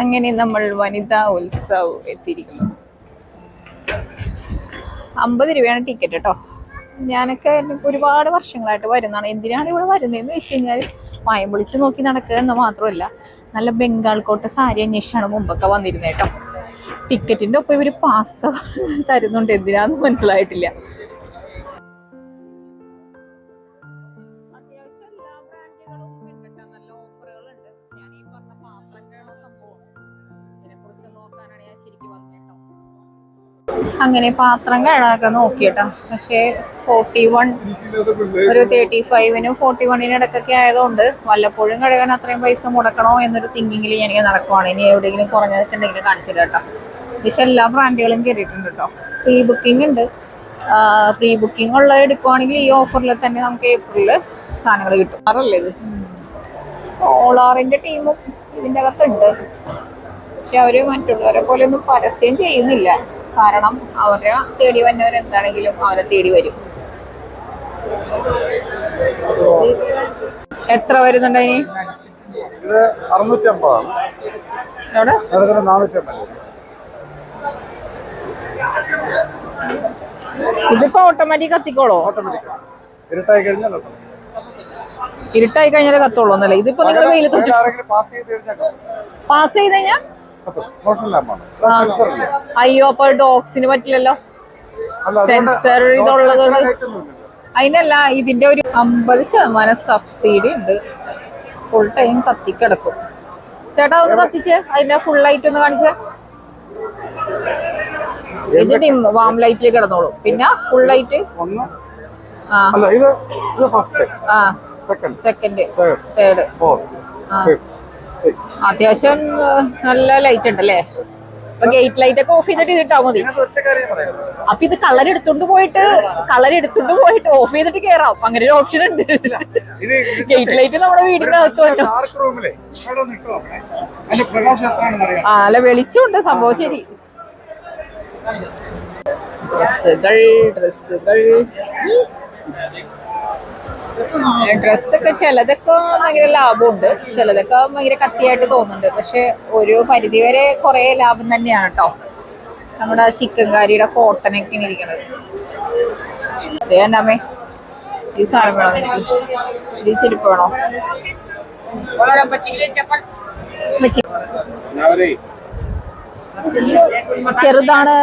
അങ്ങനെ നമ്മൾ വനിതാ ഉത്സവ് എത്തിയിരിക്കുന്നു. അമ്പത് രൂപയാണ് ടിക്കറ്റ് കേട്ടോ ഞാനൊക്കെ ഒരുപാട് വർഷങ്ങളായിട്ട് വരുന്നതാണ്. എന്തിനാണ് ഇവിടെ വരുന്നതെന്ന് വെച്ച് കഴിഞ്ഞാൽ മയം വിളിച്ച് നോക്കി നടക്കുക എന്ന് മാത്രമല്ല നല്ല ബംഗാൾ കോട്ട സാരി അന്വേഷിച്ചാണ് മുമ്പൊക്കെ വന്നിരുന്നത് കേട്ടോ. ടിക്കറ്റിന്റെ ഒപ്പം ഇവർ പാസ്ത തരുന്നുണ്ട്. എന്തിനാന്ന് മനസ്സിലായിട്ടില്ല. അങ്ങനെ പാത്രം കഴുകാനൊക്കെ നോക്കിയിട്ടാ. പക്ഷേ ഫോർട്ടി വൺ ഒരു തേർട്ടി ഫൈവിനും ഫോർട്ടി വണ്ണിന് ഇടക്കൊക്കെ ആയതുകൊണ്ട് വല്ലപ്പോഴും കഴുകാൻ അത്രയും പൈസ മുടക്കണോ എന്നൊരു തിങ്കിങ്ങിൽ ഞാൻ ഇങ്ങനെ നടക്കുവാണ്. ഇനി എവിടെയെങ്കിലും കുറഞ്ഞിട്ടുണ്ടെങ്കിൽ കാണിച്ചില്ല കേട്ടോ. പക്ഷെ എല്ലാ ബ്രാൻഡുകളും കയറിയിട്ടുണ്ട് കേട്ടോ. പ്രീ ബുക്കിംഗ് ഉണ്ട്. പ്രീ ബുക്കിംഗ് ഉള്ള എടുക്കുവാണെങ്കിൽ ഈ ഓഫറിൽ തന്നെ നമുക്ക് ഏപ്രിലിൽ സാധനങ്ങൾ കിട്ടും. ഇത്? സോളാറിന്റെ ടീമും ഇതിന്റെ അകത്തുണ്ട്. പക്ഷെ അവർ മറ്റുള്ളവരെ പോലെ ഒന്നും പരസ്യം ചെയ്യുന്നില്ല. കാരണം അവരെ തേടി വന്നവർ എന്താണെങ്കിലും അവരെ തേടി വരും. എത്ര വരുന്നുണ്ട് ഇനി എവിടെ? ഇതിപ്പോ ഓട്ടോമാറ്റിക് കത്തിക്കോളോ? ഇരുട്ടായി കഴിഞ്ഞാൽ automatic. ഇരുട്ടായി കഴിഞ്ഞാൽ കത്തോളൂ എന്നല്ലേ? ഇതിപ്പോ നിങ്ങൾ വെയിലത്ത് പാസ് ചെയ്ത് കഴിഞ്ഞാൽ അയ്യോ അപ്പൊ ഡോഗ്സിന് പറ്റില്ലല്ലോ. സെൻസർ ഇതുള്ളത് അതിനല്ല ഇതിന്റെ ഒരു അമ്പത് ശതമാനം സബ്സിഡി ഉണ്ട്. ഫുൾ ടൈം കത്തിക്കിടക്കും. ചേട്ടാ ഒന്ന് കത്തിച്ച്? അതിന്റെ ഫുൾ ലൈറ്റ് ഒന്ന് കാണിച്ചേ. വാം ലൈറ്റിൽ കിടന്നോളൂ. പിന്നെ ഫുൾ ലൈറ്റ് സെക്കൻഡ് തേർഡ് അത്യാവശ്യം നല്ല ലൈറ്റ് ഉണ്ടല്ലേ അപ്പൊ ഗേറ്റ് ലൈറ്റ് ഒക്കെ ഓഫ് ചെയ്തിട്ട് ഇതിട്ടാ മതി. അപ്പൊ ഇത് കളർ എടുത്തോണ്ട് പോയിട്ട് കളർ എടുത്തോണ്ട് പോയിട്ട് ഓഫ് ചെയ്തിട്ട് കേറാം. അങ്ങനെ ഒരു ഓപ്ഷൻ ഉണ്ട്. ഇത് ഗേറ്റ് ലൈറ്റ് നമ്മുടെ വീടിന്റെ അകത്ത് ആ അല്ല വെളിച്ചമുണ്ട് സംഭവം ശരി. ഡ്രസ്സുകൾ ഡ്രസ്സുകൾ ഡ്രസ്സൊക്കെ ചിലതൊക്കെ ഭയങ്കര ലാഭമുണ്ട്. ചിലതൊക്കെ ഭയങ്കര കത്തിയായിട്ട് തോന്നുന്നുണ്ട്. പക്ഷെ ഒരു പരിധി വരെ കുറെ ലാഭം തന്നെയാണ് കേട്ടോ നമ്മുടെ ചിക്കൻ കാരിയുടെ കോട്ടനൊക്കെ ഇരിക്കണത്. അതേ എന്റെ അമ്മേ? ഈ സാധനം വേണോ ഈ ചെരുപ്പ് വേണോ. ചെറുതാണ്.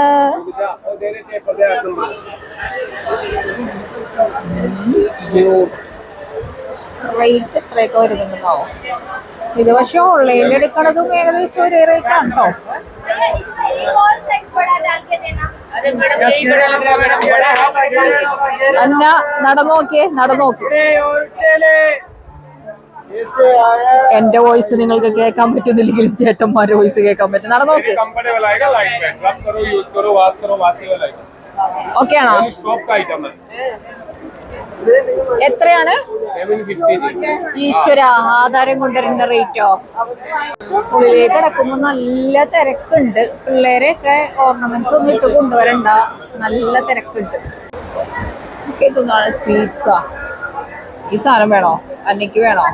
റേറ്റ് എത്രയൊക്കെ വരുന്നുണ്ടോ? ഇത് പക്ഷെ ഓൺലൈനിൽ എടുക്കണതും ഏകദേശം ഒരു റേറ്റ് ആണോ കേട്ടോ അന്ന നടന്നോക്കിയേ നടന്നോക്കി. എന്റെ വോയിസ് നിങ്ങൾക്ക് കേൾക്കാൻ പറ്റുന്നില്ലെങ്കിലും ചേട്ടന്മാരുടെ വോയിസ് കേൾക്കാൻ പറ്റും. നടന്നോക്കി. ഓക്കെ ആണോ? എത്രയാണ്? ഈശ്വര ആധാരം കൊണ്ടുവരുന്ന റേറ്റോ ഉള്ളിലേക്ക് കിടക്കുമ്പോൾ നല്ല തിരക്കുണ്ട്. പിള്ളേരെയൊക്കെ ഓർണമെന്റ്സ് ഒന്നും ഇട്ട് കൊണ്ടുവരണ്ട. നല്ല തിരക്കുണ്ട്. കേൾക്കുന്നതാണ് സ്വീറ്റ്സാ ഈ സാധനം വേണോ? അന്നയ്ക്ക് വേണോ?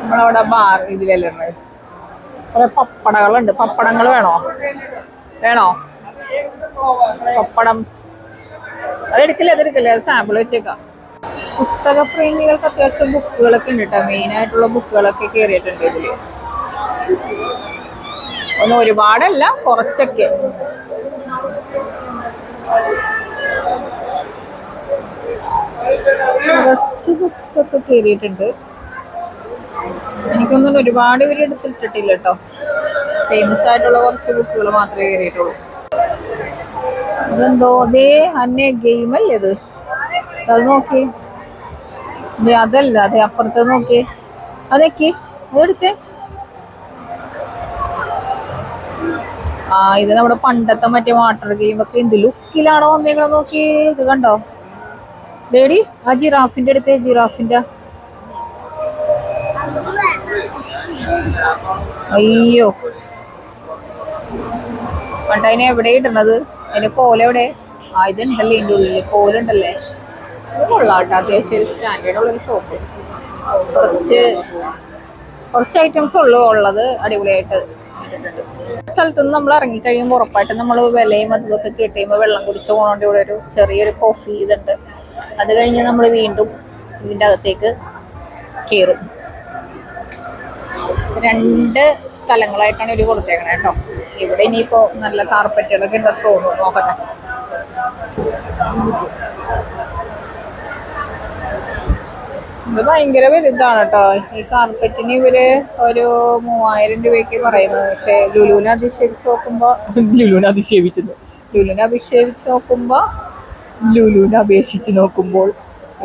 നമ്മളവിടെ ബാർ ഇതിലല്ലേ കുറെ പപ്പടകളുണ്ട് പപ്പടങ്ങൾ വേണോ? വേണോ? പപ്പടംസ് അതെടുക്കില്ല അതെടുക്കില്ല. അത് സാമ്പിൾ വെച്ചേക്കാം. പുസ്തക പ്രേമികൾക്ക് അത്യാവശ്യം ബുക്കുകളൊക്കെ ഉണ്ട് കേട്ടോ മെയിൻ ആയിട്ടുള്ള ബുക്കുകളൊക്കെ കയറിയിട്ടുണ്ട് ഇതിൽ. ഒന്നും ഒരുപാടല്ല കുറച്ചൊക്കെ. കുറച്ച് ബുക്സ് ഒക്കെ കയറിയിട്ടുണ്ട് എനിക്കൊന്നും ഒരുപാട് പേര് എടുത്തിട്ടിട്ടില്ല കേട്ടോ ഫേമസ് ആയിട്ടുള്ള കുറച്ച് ബുക്കുകൾ മാത്രമേ കയറിയിട്ടുള്ളൂ ഇതെന്തോ അതേ അന്നെ ഗെയിം അല്ലേ ഇത്? അത് നോക്കി. അതല്ല അതെ അപ്പുറത്ത് നോക്കി. അതൊക്കെ അതെടുത്തേ. ആ ഇത് നമ്മുടെ പണ്ടത്തെ മറ്റേ വാട്ടർ ഗെയിം ഒക്കെ എന്ത് ലുക്കിലാണോ വന്നേക്കണ നോക്കി. ഇത് കണ്ടോ? ലേഡി ആ ജിറാഫിന്റെ അടുത്തേ ജിറാഫിന്റെ. അയ്യോ. പണ്ടതിനെ എവിടെ ഇടണത്? അതിന്റെ കോല എവിടെ? ആ ഇതുണ്ടല്ലേ എന്റെ ഉള്ളിൽ കോലുണ്ടല്ലേ? ഇത് കൊള്ളാട്ടോ അത്യാവശ്യം ഒരു സ്റ്റാൻഡേർഡ് ഉള്ളൊരു ഷോപ്പ് കുറച്ച് കുറച്ച് ഐറ്റംസ് ഉള്ളു ഉള്ളത് അടിപൊളിയായിട്ട്. സ്ഥലത്തുനിന്ന് സ്ഥലത്ത് നിന്ന് നമ്മൾ ഇറങ്ങി കഴിയുമ്പോൾ ഉറപ്പായിട്ട് നമ്മൾ വിലയും അതും ഒക്കെ കിട്ടിയുമ്പോൾ വെള്ളം കുടിച്ച് പോകണോണ്ട് ഇവിടെ ഒരു ചെറിയൊരു കോഫി ഇതുണ്ട്. അത് കഴിഞ്ഞ് നമ്മൾ വീണ്ടും ഇതിന്റെ അകത്തേക്ക് കയറും രണ്ട് സ്ഥലങ്ങളായിട്ടാണ് ഇവർ കൊടുത്തേക്കണേ കേട്ടോ. ഇവിടെ ഇനിയിപ്പോ നല്ല കാർപ്പറ്റുകളൊക്കെ ഉണ്ടെന്ന് തോന്നുന്നു. നോക്കട്ടെ. ഇത് ഭയങ്കര വലുതാണ് കേട്ടോ. ഈ കാർപ്പറ്റിന് ഇവർ ഒരു മൂവായിരം രൂപയ്ക്ക് പറയുന്നത്. പക്ഷെ ലുലുവിനെ അധിക്ഷേപിച്ച് നോക്കുമ്പോ ലുലുവിനെ അധിക്ഷേപിച്ചത് ലുലുവിനെ അഭിഷേപിച്ച് നോക്കുമ്പോ ലുലുവിനെ അപേക്ഷിച്ച് നോക്കുമ്പോൾ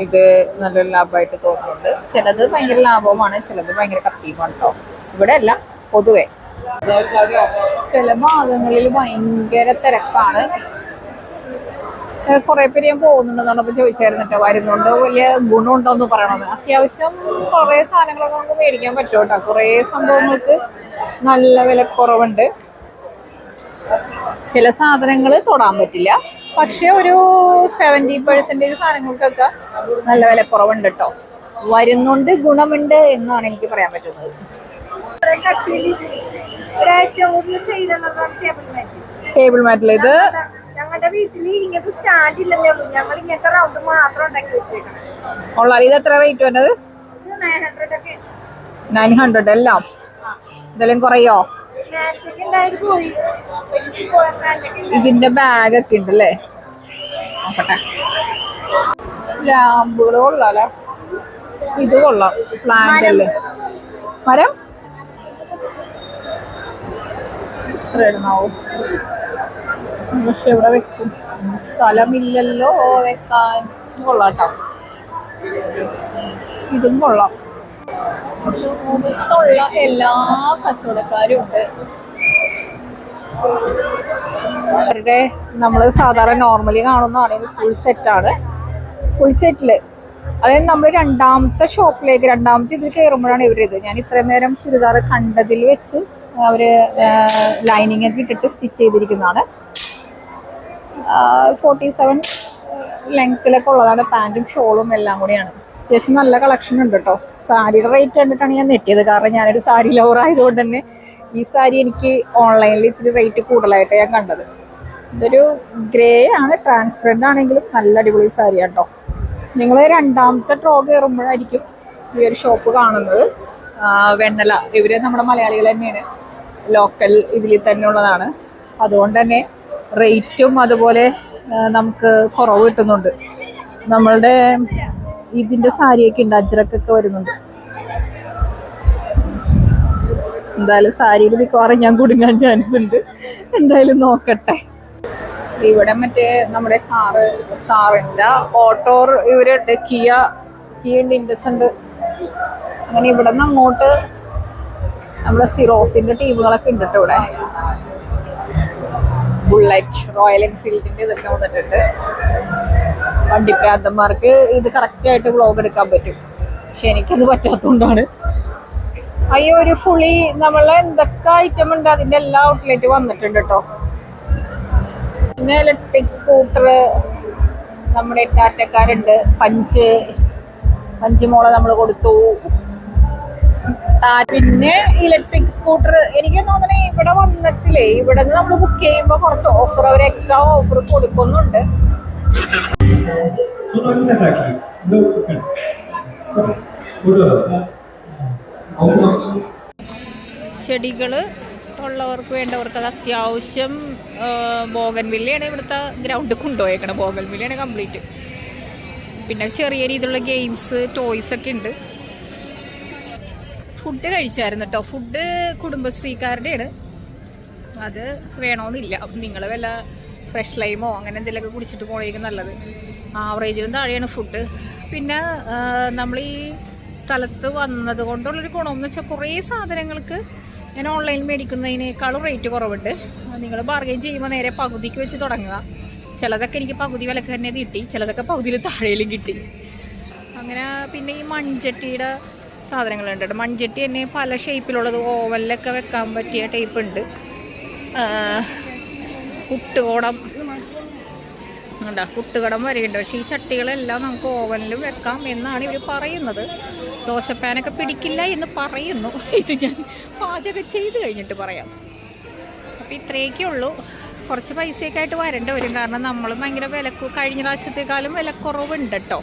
ഇത് നല്ലൊരു ലാഭമായിട്ട് തോന്നുന്നുണ്ട്. ചിലത് ഭയങ്കര ലാഭവുമാണ് ചിലത് ഭയങ്കര കത്തിയുമാണ് കേട്ടോ. ഇവിടെ അല്ല പൊതുവെ. ചില ഭാഗങ്ങളിൽ ഭയങ്കര തിരക്കാണ്. കുറെ പേര് ഞാൻ പോകുന്നുണ്ടെന്നാണ് പറഞ്ഞപ്പോൾ ചോദിച്ചായിരുന്നു കേട്ടോ വരുന്നുണ്ട്. വലിയ ഗുണമുണ്ടോ എന്ന് പറയണത്. അത്യാവശ്യം കുറെ സാധനങ്ങളൊക്കെ നമുക്ക് മേടിക്കാൻ പറ്റും കേട്ടോ കുറെ സംഭവങ്ങൾക്ക് നല്ല വില കുറവുണ്ട് ചില സാധനങ്ങൾ തൊടാൻ പറ്റില്ല. പക്ഷെ ഒരു സെവന്റി പെർസെന്റേജ് സാധനങ്ങൾക്കൊക്കെ നല്ല വില കുറവുണ്ട് കേട്ടോ. വരുന്നുണ്ട് ഗുണമുണ്ട് എന്നാണ് എനിക്ക് പറയാൻ പറ്റുന്നത്. ഇവിടെ ഏറ്റവും കൂടുതൽ ചെയ്തുള്ളതാണ് ടേബിൾ മാറ്റ് ടേബിൾ മാറ്റിൽ ഇത് ഞങ്ങളുടെ വീട്ടിൽ ഇങ്ങനത്തെ സ്റ്റാൻഡ് ഇല്ലെന്നേ ഉള്ളൂ. ഞങ്ങൾ ഇങ്ങനത്തെ റൗണ്ട് മാത്രം ഉണ്ടാക്കി വെച്ചേക്കണം. കൊള്ളാം ഇത് എത്ര റേറ്റ് വന്നത് ഇത് നയൻ ഹൺഡ്രഡ് ഒക്കെ നയൻ ഹൺഡ്രഡ് എല്ലാം ഇതെല്ലാം കുറയോ? ഇതിന്റെ ബാഗ് ഒക്കെ ഉണ്ട് അല്ലേ? നോക്കട്ടെ. ലാമ്പുകൾ കൊള്ളാലോ ഇത് കൊള്ളാം. പ്ലാന്റ് അല്ലേ? മരം? എത്ര ഇടണാവും പക്ഷെ ഇവിടെ വെക്കും. സ്ഥലമില്ലല്ലോ വെക്കാൻ. കൊള്ളാട്ടോ. ഇതും കൊള്ളാം. ലോകത്തുള്ള എല്ലാ കച്ചവടക്കാരും ഉണ്ട്. അവരുടെ നമ്മൾ സാധാരണ നോർമലി കാണുന്നതാണെങ്കിൽ ഫുൾ സെറ്റാണ് ഫുൾ സെറ്റിൽ അതായത് നമ്മൾ രണ്ടാമത്തെ ഷോപ്പിലേക്ക് രണ്ടാമത്തെ ഇതിൽ കയറുമ്പോഴാണ് ഇവരിത്. ഞാൻ ഇത്രയും നേരം ചുരിദാർ കണ്ടതിൽ വെച്ച് അവർ ലൈനിങ് ഒക്കെ ഇട്ടിട്ട് സ്റ്റിച്ച് ചെയ്തിരിക്കുന്നതാണ്. ഫോർട്ടി സെവൻ ലെങ്ത്തിലൊക്കെ ഉള്ളതാണ്. പാന്റും ഷോളും എല്ലാം കൂടിയാണ്. അത്യാവശ്യം നല്ല കളക്ഷൻ ഉണ്ട് കേട്ടോ സാരിയുടെ റേറ്റ് കണ്ടിട്ടാണ് ഞാൻ നെറ്റിയത് കാരണം ഞാനൊരു സാരി ലവർ ആയതുകൊണ്ട് തന്നെ ഈ സാരി എനിക്ക് ഓൺലൈനിൽ ഇത്തിരി റേറ്റ് കൂടുതലായിട്ട് ഞാൻ കണ്ടത്. ഇതൊരു ഗ്രേ ആണ് ട്രാൻസ്പെറന്റ് ആണെങ്കിലും നല്ല അടിപൊളി സാരി കേട്ടോ നിങ്ങൾ രണ്ടാമത്തെ ട്രോ കയറുമ്പോഴായിരിക്കും ഈ ഒരു ഷോപ്പ് കാണുന്നത്. വെണ്ണല. ഇവർ നമ്മുടെ മലയാളികൾ തന്നെയാണ്. ലോക്കൽ ഇതിൽ തന്നെ ഉള്ളതാണ് അതുകൊണ്ട് തന്നെ റേറ്റും അതുപോലെ നമുക്ക് കുറവ് കിട്ടുന്നുണ്ട്. നമ്മളുടെ ഇതിന്റെ സാരിയൊക്കെ ഉണ്ട് അജ്രക്കൊക്കെ വരുന്നുണ്ട്. എന്തായാലും സാരിയിൽ മിക്കവാറും ഞാൻ കുടുങ്ങാൻ ചാൻസ് ഉണ്ട്. എന്തായാലും നോക്കട്ടെ. ഇവിടെ മറ്റേ നമ്മുടെ കാറ് കാറിന്റെ ഓട്ടോ ഇവരുണ്ട്. കിയ കിയ ഉണ്ട് ഇൻഡസ് ഉണ്ട്. അങ്ങനെ ഇവിടെ നിന്ന് അങ്ങോട്ട് നമ്മുടെ സിറോസിന്റെ ടീമുകളൊക്കെ ഉണ്ട് കേട്ടോ ഇവിടെ. ബുള്ളറ്റ് റോയൽ എൻഫീൽഡിന്റെ ഇതൊക്കെ വന്നിട്ടുണ്ട്. വണ്ടിപ്രാന്തന്മാർക്ക് ഇത് കറക്റ്റ് ആയിട്ട് വ്ളോഗ് എടുക്കാൻ പറ്റും. പക്ഷെ എനിക്കത് പറ്റാത്തതുകൊണ്ടാണ് അയ്യോ ഒരു ഫുള്ളി നമ്മളെ എന്തൊക്കെ ഐറ്റം ഉണ്ട്? അതിന്റെ എല്ലാ ഔട്ട്ലെറ്റ് വന്നിട്ടുണ്ട് കേട്ടോ പിന്നെ ഇലക്ട്രിക് സ്കൂട്ടർ നമ്മുടെ ടാറ്റക്കാരുണ്ട് പഞ്ച്. പഞ്ച് മോളെ നമ്മൾ കൊടുത്തു. പിന്നെ ഇലക്ട്രിക് സ്കൂട്ടർ എനിക്ക് തോന്നണേ ഇവിടെ വന്നിട്ടില്ലേ? ഇവിടെ നിന്ന് നമ്മൾ ബുക്ക് ചെയ്യുമ്പോൾ കുറച്ച് ഓഫർ അവർ എക്സ്ട്രാ ഓഫർ കൊടുക്കുന്നുണ്ട്. ചെടികൾ ഉള്ളവർക്ക് വേണ്ടവർക്ക് അത് അത്യാവശ്യം ബോഗൻവില്ലയാണ് ഇവിടുത്തെ ഗ്രൗണ്ട് കൊണ്ടുപോയേക്കണം. ബോഗൻവില്ലയാണ് കംപ്ലീറ്റ് പിന്നെ ചെറിയ രീതിയിലുള്ള ഗെയിംസ് ടോയ്സ് ഒക്കെ ഉണ്ട്. ഫുഡ് കഴിച്ചായിരുന്നു കേട്ടോ ഫുഡ് കുടുംബശ്രീക്കാരുടെയാണ്. അത് വേണമെന്നില്ല നിങ്ങൾ വല്ല ഫ്രഷ് ലൈമോ അങ്ങനെ എന്തെങ്കിലുമൊക്കെ കുടിച്ചിട്ട് പോകണേക്കും നല്ലത്. ആവറേജിലും താഴെയാണ് ഫുഡ് പിന്നെ നമ്മൾ ഈ സ്ഥലത്ത് വന്നത് കൊണ്ടുള്ളൊരു ഗുണമെന്ന് വെച്ചാൽ കുറേ സാധനങ്ങൾക്ക് ഞാൻ ഓൺലൈനിൽ മേടിക്കുന്നതിനേക്കാളും റേറ്റ് കുറവുണ്ട്. നിങ്ങൾ ബാർഗെയിൻ ചെയ്യുമ്പോൾ നേരെ പകുതിക്ക് വെച്ച് തുടങ്ങുക. ചിലതൊക്കെ എനിക്ക് പകുതി വിലക്ക് തന്നെ കിട്ടി. ചിലതൊക്കെ പകുതിയിൽ താഴെയിലും കിട്ടി. അങ്ങനെ പിന്നെ ഈ മൺചട്ടിയുടെ സാധനങ്ങളുണ്ട്. കേട്ടോ. മൺചട്ടി തന്നെ പല ഷേപ്പിലുള്ളത് ഓവനിലൊക്കെ വെക്കാൻ പറ്റിയ ടൈപ്പ് ഉണ്ട്. കുട്ടുകോടം ഉണ്ടാ കുട്ടുകടം വരെയുണ്ട്. പക്ഷേ ഈ ചട്ടികളെല്ലാം നമുക്ക് ഓവനിൽ വെക്കാം എന്നാണ് ഇവർ പറയുന്നത്. ദോശപ്പാനൊക്കെ പിടിക്കില്ല എന്ന് പറയുന്നു. ഇത് ഞാൻ പാചകം ചെയ്ത് കഴിഞ്ഞിട്ട് പറയാം. അപ്പം ഇത്രയൊക്കെ ഉള്ളൂ. കുറച്ച് പൈസയൊക്കെ ആയിട്ട് വരേണ്ടി വരും. കാരണം നമ്മൾ ഭയങ്കര വില കഴിഞ്ഞ പ്രാവശ്യത്തെക്കാളും വിലക്കുറവുണ്ട് കേട്ടോ.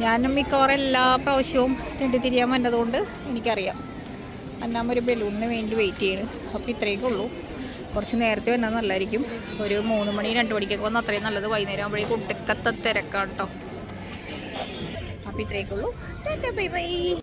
ഞാനും മിക്കവാറും എല്ലാ പ്രാവശ്യവും തിണ്ടി തിരിയാൻ വന്നതുകൊണ്ട് എനിക്കറിയാം. അന്നാമ ഒരു ബലൂണിന് വേണ്ടി വെയിറ്റ് ചെയ്യണം. അപ്പോൾ ഇത്രയൊക്കെ ഉള്ളൂ. കുറച്ച് നേരത്തെ വന്നാൽ നല്ലതായിരിക്കും. ഒരു മൂന്ന് മണി രണ്ട് മണിക്കൊക്കെ വന്നാൽ അത്രയും നല്ലത്. വൈകുന്നേരം ആകുമ്പോഴേക്കും ഒട്ടുക്കത്തെ തിരക്കാണ് കേട്ടോ അപ്പോൾ ഇത്രയൊക്കെ ഉള്ളൂ. Bye bye.